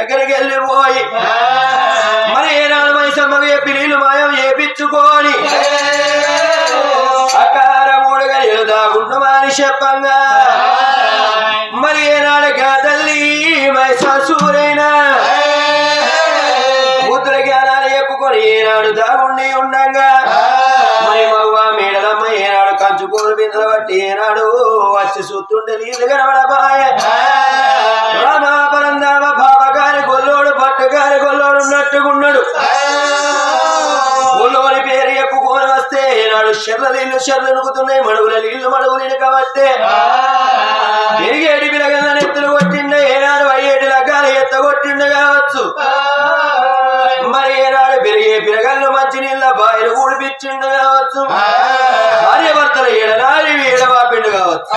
దగ్గరికి వెళ్ళిపోయి మరి ఏనాడు మైసమ్మకి చెప్పి నీళ్ళు మాయం చేపించుకొని. అకార మూడు గడియలు దాగుండమని చెప్పంగా. మరి ఏనాడుగా తల్లి మైసూరైనా ముద్ర జ్ఞానాలు చెప్పుకొని ఏనాడు దాగుండి ఉండంగా. మరి మగవ మేడలమ్మ ఏనాడు కంచుకోలు బిందెలు బట్టి ఏనాడు వచ్చి సుత్తుంటే నీళ్ళు కనబడబాయ రామాపరందామ ఏనాడు షర్ల నీళ్ళు షర్లు నుకుతున్నాయి మడుగుల నీళ్ళు మడుగులు ఇనకవస్తే ఎరిగేటి పిలగల నెత్తులు కొట్టిండ ఏనాడు అయ్యేటి లగ్గాలు ఎత్తగొట్టిండ కావచ్చు. మరి ఏనాడు పెరిగే పిరగళ్ళు మంచి నీళ్ళ బాయిలు ఊడిపించిండు కావచ్చు. భార్య భర్తల ఏడనాడి ఏడవాపిండు కావచ్చు.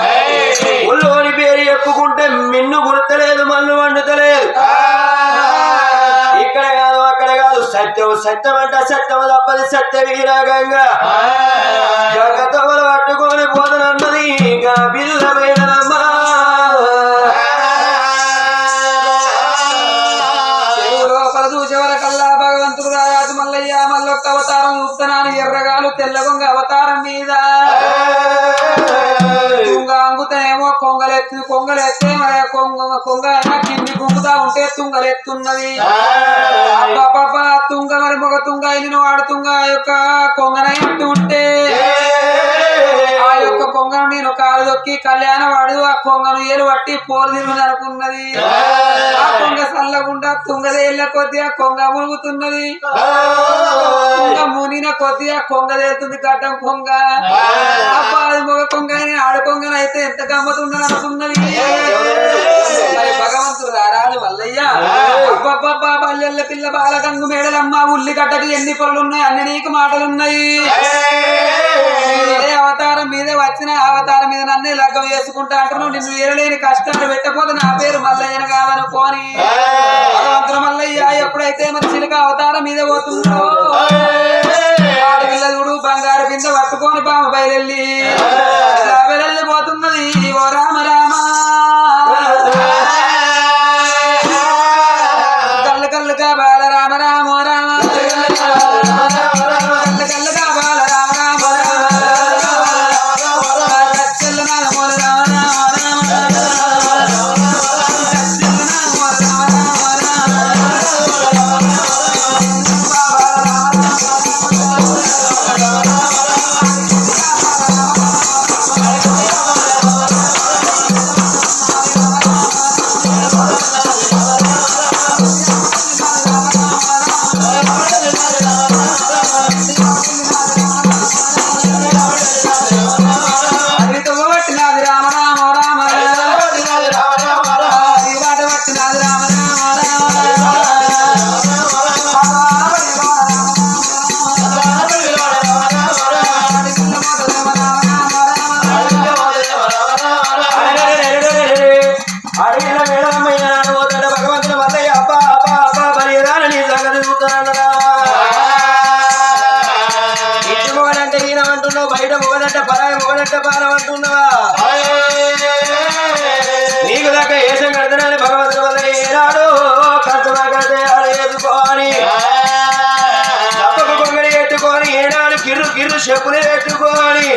ఉల్లోని పేరు చెప్పుకుంటే మిన్ను గుర్తలేదు మన్ను వండుతలేదు. సత్యం సత్యం అంటే సత్యం తప్పది సత్య వీరాగంగా పట్టుకొని పోదనన్నది ఇంకా పిల్ల కొంగలెత్తే మరి కొంగ కొంగ కింది గుంగుతా ఉంటే అబ్బబ్బబ్బ, తుంగ మరి మొగ తుంగ అయిన వాడు తుంగ ఆ యొక్క కొంగనై అంటూ ఉంటే కొంగను నేను కాలు దొక్కి కళ్యాణ వాడు ఆ కొంగను ఏలు పట్టి పోరు తిరుగుని అనుకున్నది. ఆ కొంగ సల్లగుండా తుంగదేళ్ళ కొద్ది ఆ కొంగ మునుగుతున్నది. కొంగ మునిన కొద్ది ఆ కొంగ తేలుతుంది గడ్డం కొంగ. అబ్బా అది మొగ కొంగ ఆడ కొంగనైతే ఎంత గమ్మతుందని అనుకున్నది మరి భగవంతుడు రారాజు మల్లయ్య బల్లెల్ల పిల్ల బాలగంగు మేడలమ్మ ఉల్లిగడ్డకి ఎన్ని పొరలు ఉన్నాయి అన్ని నీకు మాటలున్నాయి. ఏ అవతారం మీదే వచ్చిన అవతారం మీద నన్నే లగ్గం వేసుకుంటా అంటున్నావు. నిన్ను ఏరలేని కష్టాలు పెట్టకపోతే నా పేరు మల్లయ్యను కాదనుకోని భగవంతుడు మల్లయ్య ఎప్పుడైతే మరి చిలుక అవతారం మీద పోతుందో. పరాయి మొగడంటే అంటున్నావా? నీకు దాకా ఏసం కడతానని భగవంతుడు వల్ల ఏనాడు కష్టమా కడితే ఆడు తప్పకు కొంగడి పెట్టుకొని ఏనాడు కిర్రు కిర్రు చెప్పులు పెట్టుకొని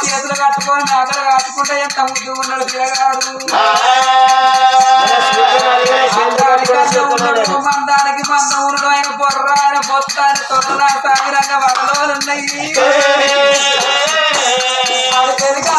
చేతులు కట్టుకొని మేకలు కట్టుకుంటే ఎంత ముద్దు ఉన్నాడు పిల్లగాడు మందానికి మందం ఉండడం ఆయన బొర్ర ఆయన బొత్త ఆయన తొట్టల సాగిరంగ వడలోలు ఉన్నాయి అది తెలుగు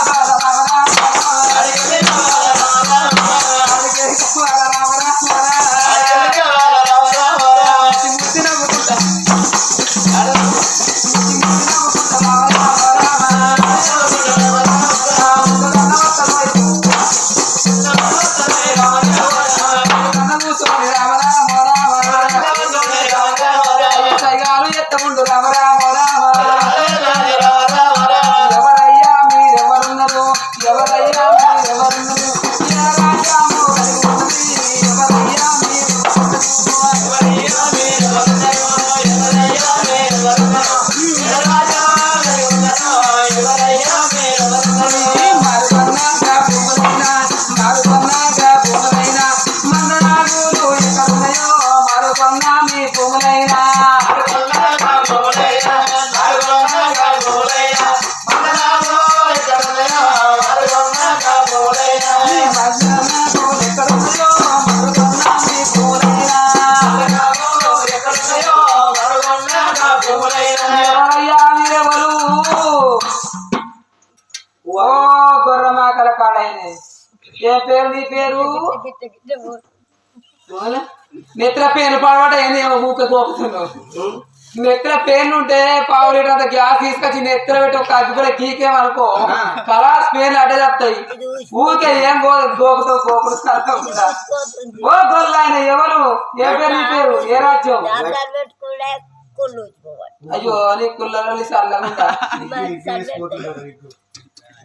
ఓ గొర్రమాకల పాడైన. ఏ పేరు నీ పేరు? నెత్తిన పేరు పాడబట్ట ఏంది? ఏమో ఊక గోపుతున్నావు నెత్తిన పేర్లు ఉంటే పావు లీటర్ అంత గ్యాస్ తీసుకొచ్చి నెత్తిన పెట్టి ఒక అగ్గిపూల గీకేమనుకో కలాస్ పేర్లు అడ్డే చెప్తాయి ఊకే ఏం గో గోపుతావు గోపులు ఓ గొల్లాయన ఎవరు? ఏ పేరు నీ పేరు? ఏ రాజ్యం? అయ్యో నీ సల్లగుండా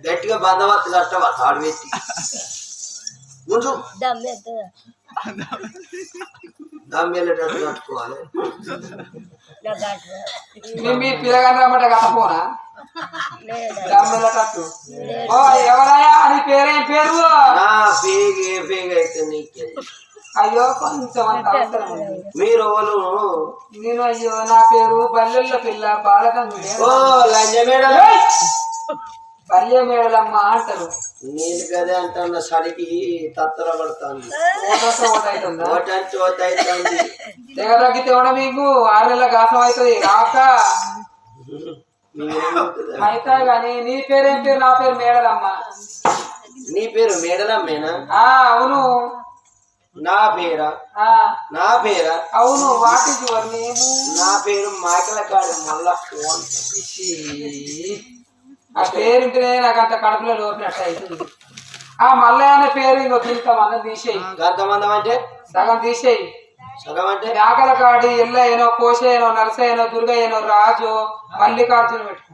గట్టిగా బందవత్తు కట్టవా తాడు పెట్టి? ముందు కట్టుకోవాలి. అట్లా మీ పిల్లగాని రమ్మట కట్టపోనా? దమ్మెళ్ళటట్టు ఓ ఎవరయ్యా నీ పేరేం పేరు? పేగ ఏ పేగ అయితే నీకే అయ్యో కొంచెం అంత అవసరం ఉంది. మీరు నేను అయ్యో నా పేరు బల్లెల్ల పిల్ల బాలకంగుడే ఓ లంజ మేడలు బల్లె మేడలమ్మ అంటారు. నేను కదే అంటున్న సడికి తత్తర పడుతుంది. ఓటొస్తే ఓట అవుతుందా ఓటంటే ఓట అవుతుంది తెగ తగ్గితే కూడా మీకు ఆరు నెలల గాసం అవుతుంది. రాక? అయితే గాని నీ పేరేం పేరు? నా పేరు మేడలమ్మ. నీ పేరు మేడలమ్మేనా? అవును. నా పేరా ఆ. నా పేరా అవును వాట్ ఇస్ యువర్ నేమ్ నా పేరు మాకల కాడు మళ్ళా ఫోన్. ఆ పేరు ఇంటనే నాకు అంత కడుపులో లోపినట్టు అవుతుంది ఆ మల్లయ్య అనే పేరు ఇంకో తీస్తామన్న తీసేయి. గంతమందం అంటే? సగం తీసేయి. సగం అంటే? మేకల కాడి ఎల్లయ్యనో కోసేయనో నరసయ్యనో దుర్గయ్యనో రాజు మల్లికార్జున పెట్టుకో.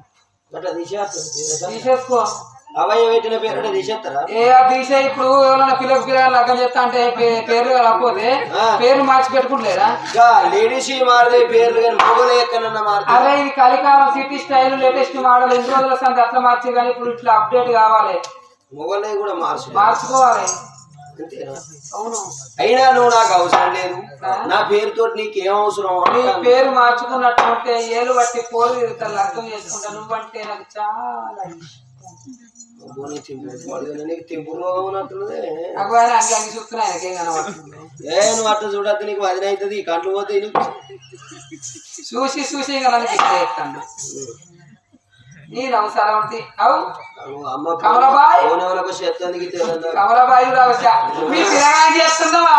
తీసేసుకో. అవయ్య పెట్టిన పేరు తీసేస్తారా? ఏ తీసే ఇప్పుడు ఎవరైనా పిల్లకి పిల్లలు లగ్గం చేస్తా అంటే పేర్లు రాకపోతే. పేర్లు మార్చి పెట్టుకుంటలేదా ఇంకా లేడీస్ మారుతాయి పేర్లు కానీ మొగలు ఎక్కడన్నా మారుతాయి? అదే ఇది కలికాలం సిటీ స్టైల్ లేటెస్ట్ మోడల్ ఎన్ని రోజుల అట్లా మార్చి కానీ ఇప్పుడు ఇట్లా అప్డేట్ కావాలి. మొగల్ని కూడా మార్చు మార్చుకోవాలి. అయినా నువ్వు నాకు అవసరం లేదు. నా పేరుతో నీకు ఏం అవసరం? నీ. పేరు మార్చుకున్నట్టుంటే ఏలు బట్టి పోలు తిరుగుతాను అర్థం చేసుకుంటా. నువ్వంటే నాకు చాలా ఏ నువ్వు అట్లా చూడద్దు నీకు వదిన అవుతుంది కంట్లు పోతే చూసి చూసి ఇంకా నేను అవసరం ఉంది అవు నువ్వు అమ్మ చేస్తున్నావా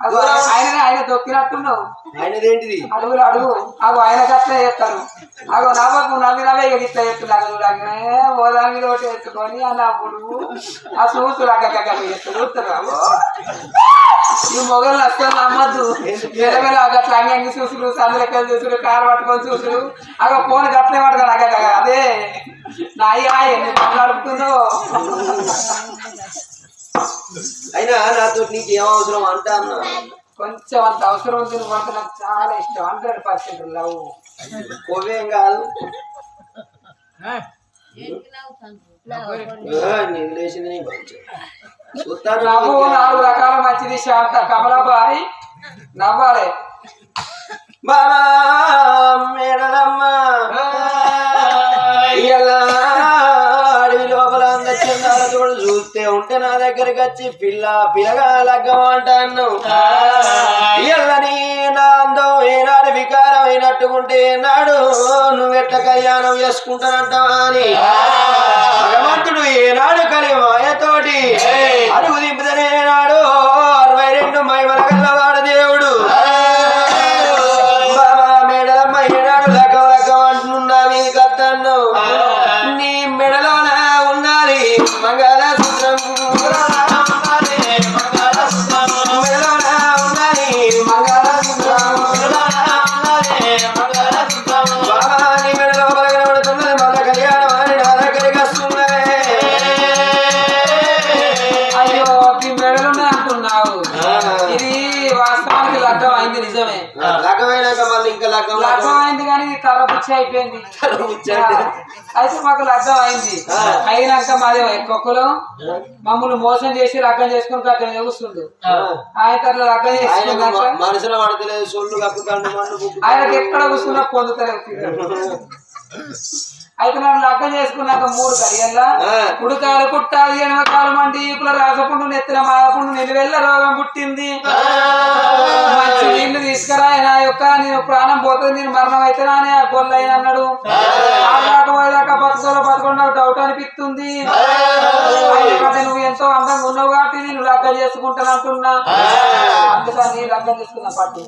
ఆయన ఆయన దొక్కినట్టున్నావు. ఆయనదేంటిది? అడుగులు అడుగు. అగో ఆయన గట్ల చేస్తాను. అగో నవ్వకు నవ్వి నవ్వే ఇట్లా చెప్తున్నాను ఓదాని మీద ఒకటి ఎత్తుకొని ఆ నవ్వుడు ఆ చూసుడు అగ్గ చూస్తారు అగో. ఈ మొగలు అస్సలు నమ్మద్దు. ఎరగల గట్ల అంగి అంగి చూసుడు సందులెక్కలు చూసుడు కారు పట్టుకొని చూసుడు. అగో ఫోన్ గట్లే పట్టుకొని అగ్గ అదే. నాయి ఎన్ని పనులు అడుగుతుందో అయినా నాతో నీకు ఏం అవసరం అంటా అన్నా? కొంచెం అంత అవసరం ఉంది నువ్వు అంటే నాకు చాలా ఇష్టం. Hundred percent love. కోవేం కాదు. ఆ, నీకు లేచింది నీ మంచి చూస్తాను. నవ్వు నాలుగు రకాల మంచిది. శాంత కమలాబాయి. నవ్వాలి. మేడలమ్మ. అంద తోడు చూస్తే ఉంటే నా దగ్గరికి వచ్చి పిల్ల పిల్లగా లగ్గం అంటాను ఇయ్యాల నీ నా అందం ఏనాడు వికారం అయినట్టుకుంటే నాడు నువ్వెట్ల కళ్యాణం చేసుకుంటానంటావా అని. భగవంతుడు ఏనాడు కలి మాయతోటి అడుగు దింపుదనే నాడు Mangga అయిపోయింది అయితే మాకు లగ్గం అయింది. అయినాక మాది ఒక్కొక్కరు మమ్మల్ని మోసం చేసి లగ్గం చేసుకుని అక్కడ చూస్తుంది ఆయన అట్లా లగ్గం చేసుకున్నాక పడతలేదు సొల్లు కప్పుతాండు ఆయనకి ఎక్కడ కూర్చున్నా పొందుతలేదు అయితే నన్ను లగ్గం చేసుకున్నాక మూడు కడియల్లా ఆ. ఉడకాలు పుట్టాలి ఎనమకాలు మండి ఇప్పుడు రాసపుండు నెత్తిన మాదపుండు నిలువెల్ల రోగం పుట్టింది. మంచి నీళ్ళు తీసుకురా నా యొక్క నేను ప్రాణం పోతుంది నేను మరణం అవుతానా అని ఆ గొల్లైన అన్నాడు. ఆ. దాకా పోయేదాకా బతుకోలో బతుకుండా డౌట్ అనిపిస్తుంది. ఎంతో అందంగా ఉన్నావు కాబట్టి నేను లగ్గం చేసుకుంటాను అంటున్నా. అందుకని లగ్గం చేసుకున్నా పట్టు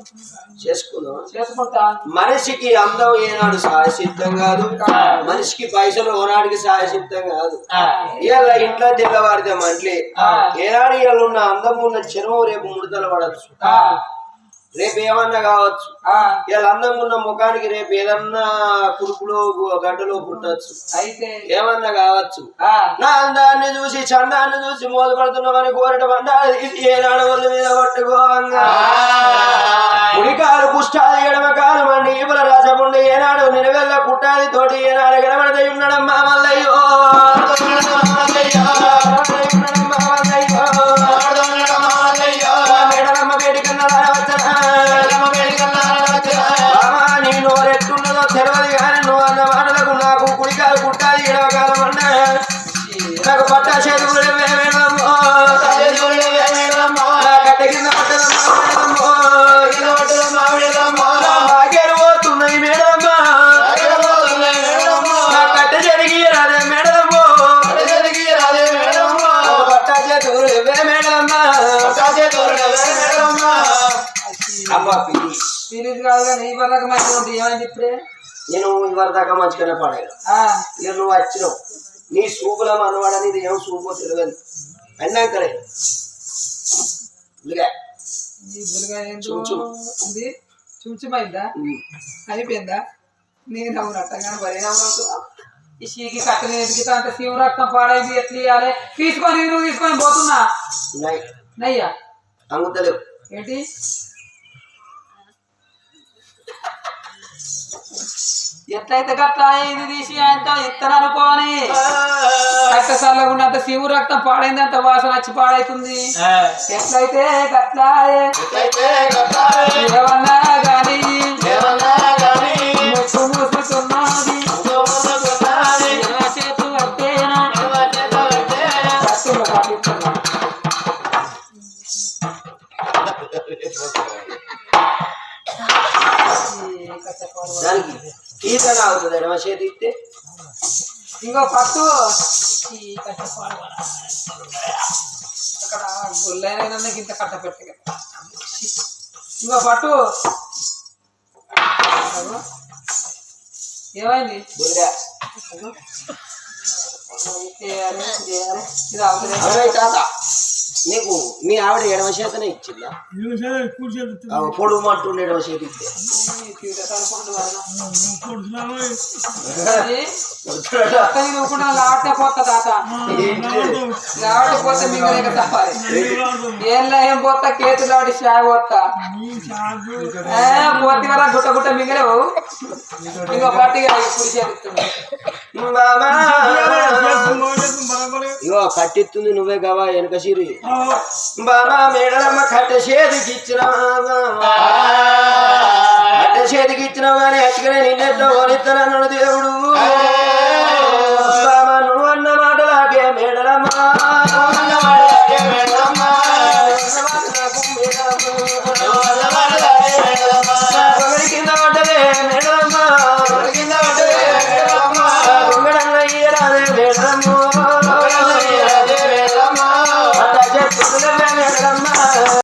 చేసుకుందాం చేసుకుంటా. మనిషికి అందం ఏనాడు సాయసిద్ధం కాదు. మనిషికి పైసలు ఓనాడికి సాయసిద్ధం కాదు. ఇవాళ ఇంట్లో తెల్లవారితే మంటలే. ఏనాడు ఇవాళ ఉన్న అందం ఉన్న చెరువు రేపు ముడతలు పడచ్చు రేపు ఏమన్నా కావచ్చు. ఇవాళ అందంగా ఉన్న ముఖానికి రేపు ఏదన్నా కురుపులో గడ్డలో పుట్టచ్చు. అయితే ఏమన్నా కావచ్చు. నా అందాన్ని చూసి చందాన్ని చూసి మోసపడుతున్నామని కోరట పండాలి ఇది ఏనాడు మీద పట్టుకోవంగా. ఉడికాలు ఎడమ కాలు మండి ఈపుల రాసపుండి ఏనాడు నిలవెల్ల కుట్టాది తోటి ఏనాడు గడబడదై ఉండడం మామల్లయ్యో తెలియదు అన్న మాటలకు నాకు కుడికాలు కుట్టాలి ఎడవకాలం అన్నా నాకు పట్ట చేతులు వేమేడమ్మో నా కట్ట కింద పట్టదమ్మో పోతున్నాయి మేడమ్మ నా కట్ట జరిగి రాదే మేడమ్మో పట్ట చేతులు ఇవ్వే మేడమ్మ అమ్మ పిల్లి కాదు కానీ ఈ వరకు మంచిగా ఏమైంది ఇప్పుడే? నేను ఇవరి దాకా మంచిగానే పడేది ఆ, ఇక నువ్వు వచ్చినావు. నీ సూపుల మనవాడని ఇది ఏం సూపో తెలియదు. అన్నాకరే చుంచుమైందా అయిపోయిందా? నేను నవ్వునట్టగా మరి నవ్వునవుతున్నా ఈ షీకి కట్టని ఎదిగితే అంత శివ రక్తం పాడైంది. ఎట్లా ఇవ్వాలి తీసుకొని నువ్వు తీసుకొని పోతున్నా. నయ్యా? అంగుతలేవు. ఏంటి? ఎట్లయితే గట్లా ఇది తీసి ఆయనతో ఇత్తను అనుకోని రక్త చల్లగా ఉన్నంత శివు రక్తం పాడైంది అంత వాసన వచ్చి పాడైతుంది. ఎట్లయితే గట్లా ఏమన్నా దానికి ఈత అవుతుంది ఎడమ చేతి ఇస్తే ఇంకో పట్టు ఈ కట్టపాడు అక్కడ గుల్లైన ఇంత కట్ట పెట్టి ఇంకో పట్టు అగో. ఏమైంది బుల్గా చేయాలి చేయాలి ఇది అవసరం అరవై తాత నీకు మీ ఆవిడ ఎడమ చేతనే ఇచ్చిందా? పొడుగు మంటుండే ఎడమ చేతి లావటే లావటి తప్పాలి ఏం ఏం పోతా కేతు లాంటి షాయ్ పోతా. ఏ, పోతే వరా గుట్ట గుట్ట మింగలేవు. ఇంకో పట్టిగా ఇప్పుడు చేస్తున్నా బాబా ఇగో కట్టిస్తుంది నువ్వే కావా వెనక సిరి బాబా మేడలమ్మ కట్ట చేతికి ఇచ్చిన. కట్ట చేతికి ఇచ్చినావు కానీ అచ్చకనే నిన్నెట్లో ఓనిస్తానన్నాడు